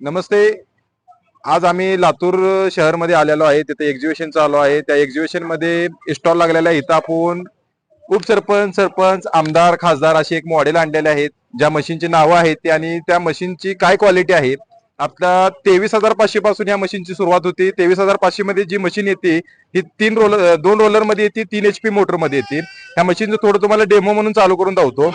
नमस्ते. आज आम्ही लातूर शहरमध्ये आलेलो आहे. तिथे एक्झिबिशन चालू आहे. त्या एक्झिबिशनमध्ये स्टॉल लागलेला आहे. इथं आपण उपसरपंच सरपंच आमदार खासदार असे एक मॉडेल आणलेले आहेत. ज्या मशीनची नावं आहेत ते आणि त्या मशीनची काय क्वालिटी आहे? आपल्या तेवीस हजार पाचशे पासून या मशीनची सुरुवात होती. तेवीस हजार पाचशे मध्ये जी मशीन येते ही तीन रोलर दोन रोलरमध्ये येते तीन एच पी मोटरमध्ये येते. ह्या मशीनचं थोडं तुम्हाला डेमो म्हणून चालू करून धावतो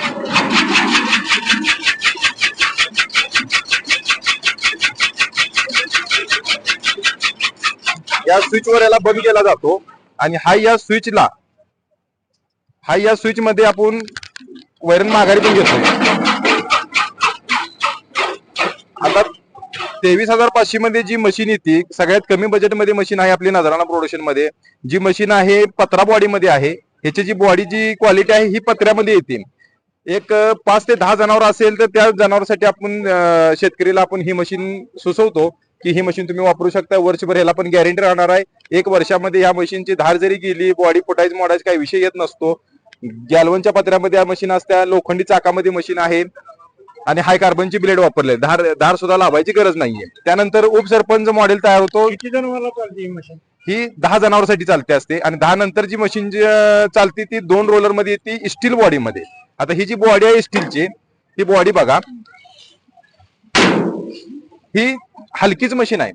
या स्विचवर याला बंद केला जातो. आणि हा या स्विचला हा या स्विच मध्ये आपण वैरण माघारी पण घेतोय. आता तेवीस हजार पाचशे मध्ये जी मशीन येते सगळ्यात कमी बजेटमध्ये मशीन आहे आपली नजराणा प्रोडक्शनमध्ये. जी मशीन आहे पत्रा बॉडी मध्ये आहे. ह्याची जी बॉडी जी क्वालिटी आहे ही पत्र्यामध्ये येते. एक पाच ते दहा जनावर असेल तर त्या जनावरांसाठी आपण शेतकरीला आपण ही मशीन सुचवतो. की ही मशीन तुम्ही वापरू शकता. वर्षभर ह्याला पण गॅरंटी राहणार आहे. एक वर्षामध्ये या मशीनची धार जरी गेली बॉडी फुटायची मोडायची काही विषय येत नसतो. गॅलवनच्या पत्र्यामध्ये या मशीन असत्या लोखंडी चाकामध्ये मशीन आहे. आणि हाय कार्बनची ब्लेड वापरले. धार धार सुद्धा लावायची गरज नाहीये. त्यानंतर उपसरपंच मॉडेल तयार होतो. किती जण मला चालते ही मशीन? ही दहा जनावरांसाठी चालते असते. आणि दहा नंतर जी मशीन चालते ती दोन रोलरमध्ये येते स्टील बॉडी मध्ये. आता ही जी बॉडी आहे स्टीलची ही बॉडी बघा. ही हलकीच मशीन आहे.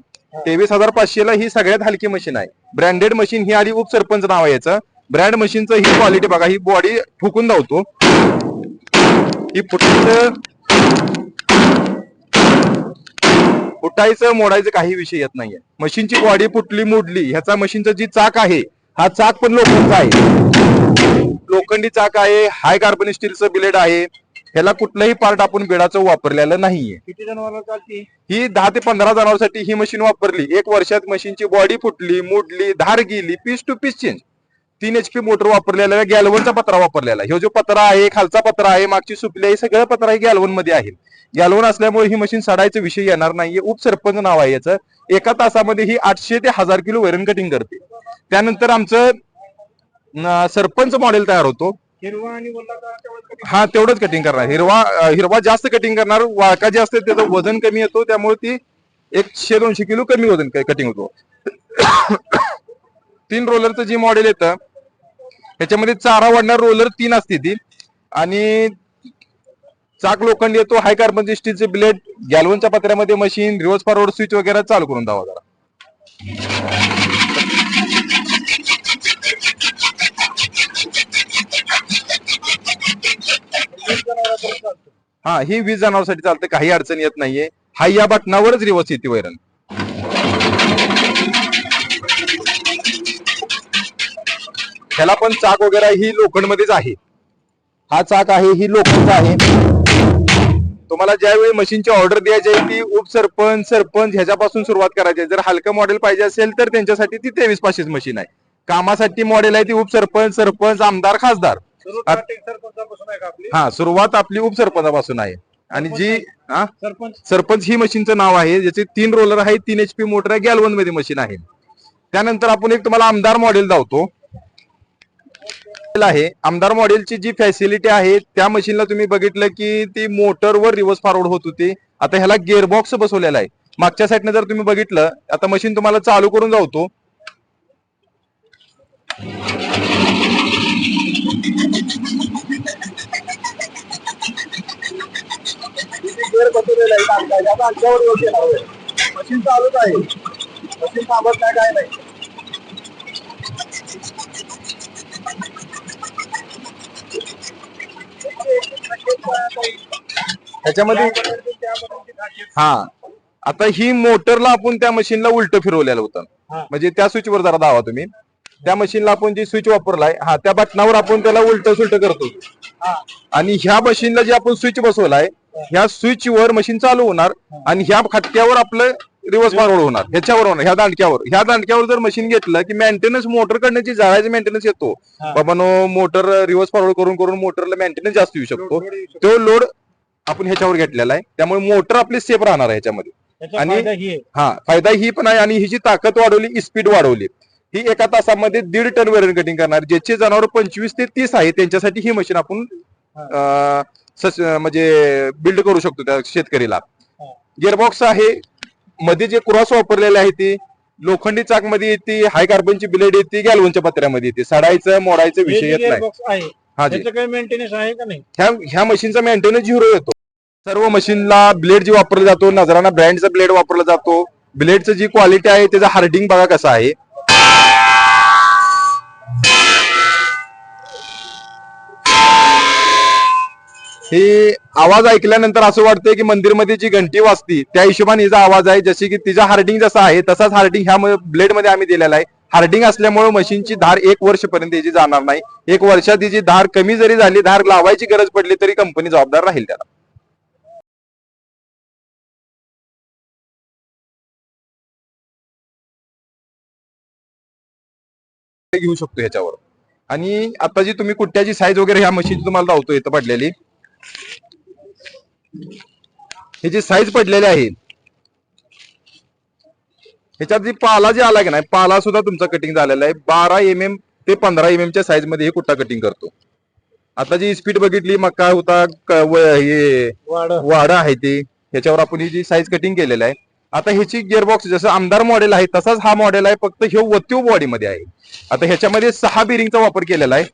तेवीस हजार पाचशेला ही सगळ्यात हलकी मशीन आहे. ब्रँडेड मशीन ही आधी उपसरपंच नाव आहे याचं. ब्रँड मशीनचं ही क्वालिटी बघा ही बॉडी ठोकून धावतो. ही फुटायचं फुटायचं मोडायचं काही विषय येत नाहीये. मशीनची बॉडी फुटली मोडली ह्याचा मशीनचं जी चाक आहे हा चाक पण लोखंडचा आहे. लोखंडी चाक आहे हाय कार्बन स्टीलचं ब्लेड आहे. ह्याला कुठलंही पार्ट आपण बेडाचं वापरलेलं नाहीये. किती चालते? ही दहा ते पंधरा जणांसाठी ही मशीन वापरली. एक वर्षात मशीनची बॉडी फुटली मोडली धार गेली पीस टू पीस चेंज तीन एच पी मोटर वापरलेला गॅलवनचा पत्रा वापरलेला. ह्यो जो पत्रा आहे खालचा पत्रा आहे मागची सुपली आहे सगळं पत्रा हे गॅलवनमध्ये आहे. गॅलवन असल्यामुळे ही मशीन सडायचा विषय येणार नाहीये. उपसरपंच नाव आहे याचं. एका तासामध्ये ही आठशे ते हजार किलो वैरण कटिंग करते. त्यानंतर आमचं सरपंच मॉडेल तयार होतो. हिरवा आणि हा तेवढंच कटिंग करणार. हिरवा हिरवा जास्त कटिंग करणार. वाळका जे असते त्याचं वजन कमी येतो त्यामुळे ती एकशे दोनशे किलो कमी वजन कटिंग होतो. तीन रोलरचं जी मॉडेल येतं ह्याच्यामध्ये चारा वाढणार रोलर तीन असते ती. आणि चाक लोखंड येतो हाय कार्बन स्टीलचे ब्लेड गॅलवनच्या पत्र्यामध्ये मशीन रिव्हर्स फॉरवर्ड स्विच वगैरे चालू करून द्यावा जरा. हा ही वीस जनावरांसाठी चालतं काही अडचण येत नाहीये. हा या बटनावरच रिवर्स येते वैरण. ह्याला पण चाक वगैरे ही लोखंड मध्येच आहे. हा चाक आहे ही लोखंड आहे. तुम्हाला ज्यावेळी मशीनची ऑर्डर द्यायची आहे ती उपसरपंच सरपंच ह्याच्यापासून सुरुवात करायची आहे. जर हलकं मॉडेल पाहिजे असेल तर त्यांच्यासाठी ती तेवीस पाचशेच मशीन आहे. कामासाठी मॉडेल आहे ती उपसरपंच सरपंच आमदार खासदार. हा सुरुवात आपली उपसरपंचापासून आहे. आणि जी हा? सरपंच सरपंच ही मशीनचं नाव आहे ज्याचे तीन रोलर आहे तीन एच पी मोटर आहे गॅलवनमध्ये मशीन आहे. त्यानंतर आपण एक तुम्हाला आमदार मॉडेल दावतो. आहे. आमदार मॉडेलची जी फॅसिलिटी आहे त्या मशीनला तुम्ही बघितलं की ती मोटरवर रिव्हर्स फॉरवर्ड होत होती. आता ह्याला गिअरबॉक्स बसवलेला आहे. मागच्या साईडने जर तुम्ही बघितलं आता मशीन तुम्हाला चालू करून जावतो गेअर बसवलेला आहे टाकायचा. आता अंगावर योग्य नाव आहे मशीन चालूच आहे. मशीन थांबत नाही काय नाही. ह्याच्यामध्ये हा. आता ही मोटरला आपण त्या मशीनला उलट फिरवलेलं होतं. म्हणजे त्या स्विच वर जरा दावा तुम्ही. त्या मशीनला आपण जी स्विच वापरलाय हा त्या बटनावर आपण त्याला उलट सुलट करतो हा. आणि ह्या मशीनला जे आपण स्विच बसवलाय ह्या स्विच वर मशीन चालू होणार आणि ह्या खटक्यावर आपलं रिव्हर्स फॉरवर्ड होणार. ह्याच्यावर होणार ह्या दांडक्यावर. ह्या दांडक्यावर जर मशीन घेतलं की मेंटेनन्स मोटर कडण्याची जाळ्याची मेंटेनन्स येतो. हा. बाबानो मोटर रिव्हर्स फॉरवर्ड करून करून मोटरला मेंटेनन्स जास्त येऊ शकतो. तो लोड आपण ह्याच्यावर घेतलेला आहे. त्यामुळे मोटर आपली सेफ राहणार आहे ह्याच्यामध्ये. याचा आणि- ही हा फायदा ही पण आहे आणि हिची ताकद वाढवली स्पीड वाढवली. ही एका तासामध्ये दीड टन वैरण कटिंग करणार ज्याचे जनावर पंचवीस ते तीस आहे त्यांच्यासाठी ही मशीन आपण म्हणजे बिल्ड करू शकतो त्या शेतकरीला. गिअरबॉक्स आहे मध्ये जे क्रॉस वापरलेले आहे ते लोखंडी चाकमध्ये येते हाय कार्बनची ब्लेड येते गॅलवनच्या पत्र्यामध्ये येते. सडायचं मोडायचं विषय येत नाही. हा मेंटेनन्स आहे का नाही? ह्या ह्या मशीनचा मेंटेनन्स झिरो येतो. सर्व मशीनला ब्लेड जे वापरला जातो नजराना ब्रँडचा ब्लेड वापरला जातो. ब्लेडचं जी क्वालिटी आहे त्याचं हार्डिंग बघा कसं आहे. हे आवाज ऐकल्यानंतर असं वाटतंय की मंदिरमध्ये जी घंटी वाजती त्या हिशोबाने हिचा आवाज आहे जशी की तिचा हार्डिंग जसा आहे तसाच हार्डिंग ह्या ब्लेडमध्ये आम्ही दिलेला आहे. हार्डिंग असल्यामुळे मशीनची धार एक वर्षपर्यंत याची जाणार नाही. एक वर्षात तिची धार कमी जरी झाली धार लावायची गरज पडली तरी कंपनी जबाबदार राहील त्याला. घेऊ शकतो ह्याच्यावर. आणि आता जी तुम्ही कुठ्याची साईज वगैरे ह्या मशीन तुम्हाला लावतो इथं पडलेली. हे जी साईज पडलेली आहे ह्याच्यात जी पाला जे आला की नाही पाला सुद्धा तुमचा कटिंग झालेला आहे. बारा एम एम ते पंधरा एम च्या साईजमध्ये हे कुट्टा कटिंग करतो? आता जी स्पीड बघितली मग काय होता हे वाडा आहे ते. ह्याच्यावर आपण ही जी साईज कटिंग केलेलं आहे. आता ह्याची गिअरबॉक्स जसं आमदार मॉडेल आहे तसाच हा मॉडेल आहे. फक्त हे वत्यू बॉडी मध्ये आहे. आता ह्याच्यामध्ये सहा बिरिंगचा वापर केलेला आहे.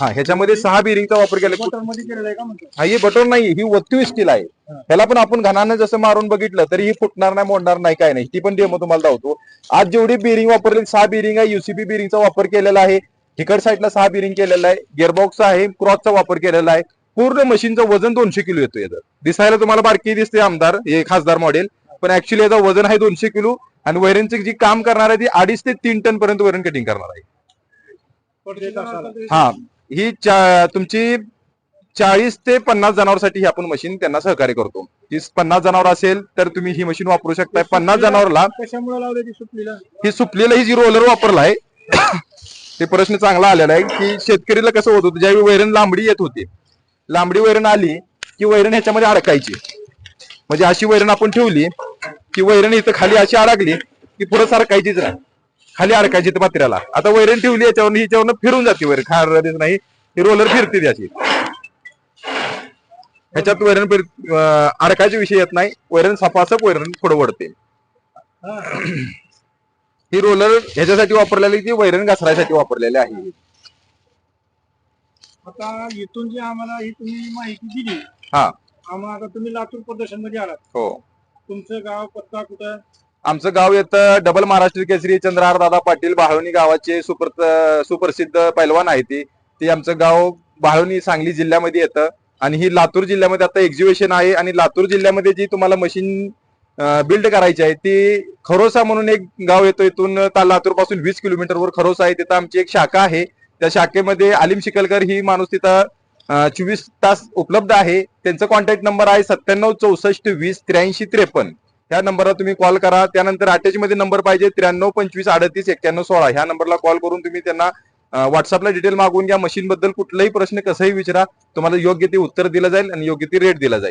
हा ह्याच्यामध्ये सहा बिरिंगचा वापर केलेला आहे. मोटरमध्ये केलेलं आहे का म्हणतो हा ही बटन नाही ही वत्तू स्टील आहे त्याला पण आपण घनानं जसं मारून बघितलं तरी ही फुटणार नाही मोडणार नाही काय नाही. ती पण डेमो तुम्हाला दावतो आज जेवढी बिरिंग वापरली सहा बिरिंग आहे युसीपी बिरिंगचा वापर केलेला आहे. हिकड साईडला सहा बिरिंग केलेला आहे. गिअरबॉक्स आहे क्रॉसचा वापर केलेला आहे. पूर्ण मशीनचं वजन दोनशे किलो येतो याचं. दिसायला तुम्हाला बारकी दिसते आमदार हे खासदार मॉडेल पण ऍक्च्युली याचं वजन आहे दोनशे किलो. आणि वैरणची जी काम करणार आहे ती अडीच ते तीन टन पर्यंत वैरण कटिंग करणार आहे. हा ही चा- तुमची चाळीस ते पन्नास जनावरसाठी ही आपण मशीन त्यांना सहकार्य करतो. ती पन्नास जनावर असेल तर तुम्ही ही मशीन वापरू शकताय. पन्नास जनावरला ही सुपलेलं ही जी रोलर वापरला आहे ते प्रश्न चांगला आलेला आहे की शेतकरीला कसं होत होतं ज्यावेळी वैरण लांबडी येत होती लांबडी वैरण आली की वैरण ह्याच्यामध्ये अडकायची. म्हणजे अशी वैरण आपण ठेवली की वैरण इथं खाली अशी अडकली की पुढे सारखायचीच नाही. खाली अडकायची तर मात्र्याला आता वैरण ठेवली याच्यावर हिच्यावरनं फिरून जाते वैरण. खार नाही. ही रोलर फिरते त्याची ह्याच्यात वैरण अडकायचा विषय येत नाही. वैरण सपासप वैरण पुढे वडते ही रोलर ह्याच्यासाठी वापरलेली ती वैरण घसरायसाठी वापरलेली आहे? आता इथून जी आम्हाला ही तुम्ही माहिती दिली. हा. आम्हाला आता तुम्ही लातूर प्रदर्शनमध्ये आलात. हो. तुमचं गाव पत्ता कुठं? आमचं गाव येतं डबल महाराष्ट्र केसरी चंद्रहार दादा पाटील बाळवणी गावाचे सुपर सुप्रसिद्ध पैलवान आहे ती. ते आमचं गाव बाळवणी सांगली जिल्ह्यामध्ये येतं. आणि ही लातूर जिल्ह्यामध्ये आता एक्झिबिशन आहे आणि लातूर जिल्ह्यामध्ये जी तुम्हाला मशीन बिल्ड करायची आहे ती खरोसा म्हणून एक गाव येतो इथून लातूरपासून वीस किलोमीटरवर खरोसा आहे. तिथं आमची एक शाखा आहे. त्या शाखेमध्ये आलिम शिकलकर ही माणूस तिथं चोवीस तास उपलब्ध आहे. त्यांचा कॉन्टॅक्ट नंबर आहे सत्त्याण्णव चौसष्ट वीस त्र्याऐंशी त्रेपन्न. ह्या नंबरला तुम्ही कॉल करा. त्यानंतर अटॅच मध्ये नंबर पाहिजे त्र्याण्णव पंचवीस अडतीस एक्क्याण्णव सोळा. ह्या नंबरला कॉल करून तुम्ही त्यांना व्हॉट्सअपला डिटेल मागून घ्या. मशीन बद्दल कुठलाही प्रश्न कसाही विचारा. तुम्हाला योग्य ते उत्तर दिलं जाईल आणि योग्य ते रेट दिला जाईल.